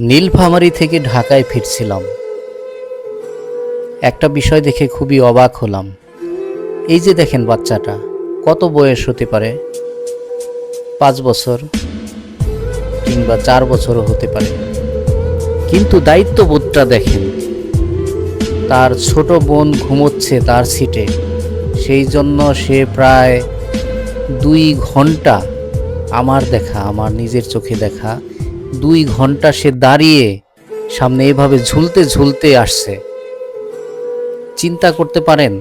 নীলফামারী থেকে ঢাকায় ফিরছিলাম। একটা বিষয় দেখে খুবই অবাক হলাম। এই যে দেখেন বাচ্চাটা, কত বয়স হতে পারে? পাঁচ বছর কিংবা চার বছরও হতে পারে। কিন্তু দায়িত্ববোধটা দেখেন, তার ছোট বোন ঘুমোচ্ছে তার সিটে। সেই জন্য সে প্রায় দুই ঘণ্টা আমার দেখা, আমার নিজের চোখে দেখা দুই ঘণ্টা সে দাঁড়িয়ে সামনে এভাবে ঝুলতে ঝুলতে আসছে। চিন্তা করতে পারেন,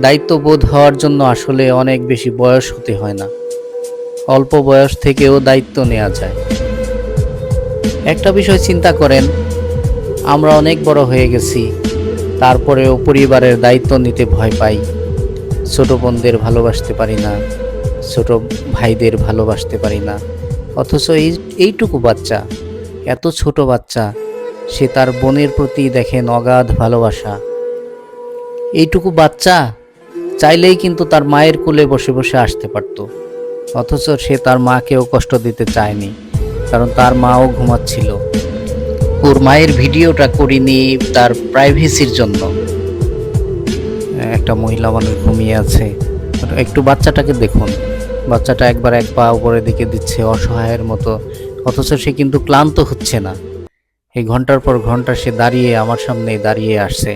দায়িত্ববোধ হওয়ার জন্য আসলে অনেক বেশি বয়স হতে হয় না। অল্প বয়স থেকেও দায়িত্ব নেওয়া যায়। একটা বিষয় চিন্তা করেন, আমরা অনেক বড় হয়ে গেছি, তারপরেও পরিবারের দায়িত্ব নিতে ভয় পাই। ছোট বোনদের ভালোবাসতে পারি না, ছোট ভাইদের ভালোবাসতে পারি না। অথচ এই, এইটুকু বাচ্চা, এত ছোট বাচ্চা, সে তার বোনের প্রতি দেখেন অগাধ ভালোবাসা। এইটুকু বাচ্চা চাইলেই কিন্তু তার মায়ের কোলে বসে বসে আসতে পারত। অথচ সে তার মাকেও কষ্ট দিতে চায়নি, কারণ তার মাও ঘুমাচ্ছিল। ওর মায়ের ভিডিওটা করিনি তার প্রাইভেসির জন্য। একটা মহিলা মানুষ ঘুমিয়ে আছে, একটু বাচ্চাটাকে দেখুন। বাচ্চাটা একবার এক পা উপরে দিকে দিচ্ছে অসহায়ের মতো, অথচ সে কিন্তু ক্লান্ত হচ্ছে না। এই ঘণ্টার পর ঘণ্টা সে দাঁড়িয়ে আমার সামনে দাঁড়িয়ে আসছে।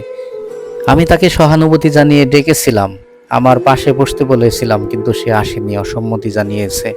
আমি তাকে সহানুভূতি জানিয়ে ডেকেছিলাম, আমার পাশে বসতে বলেছিলাম, কিন্তু সে আসেনি, অসম্মতি জানিয়েছে।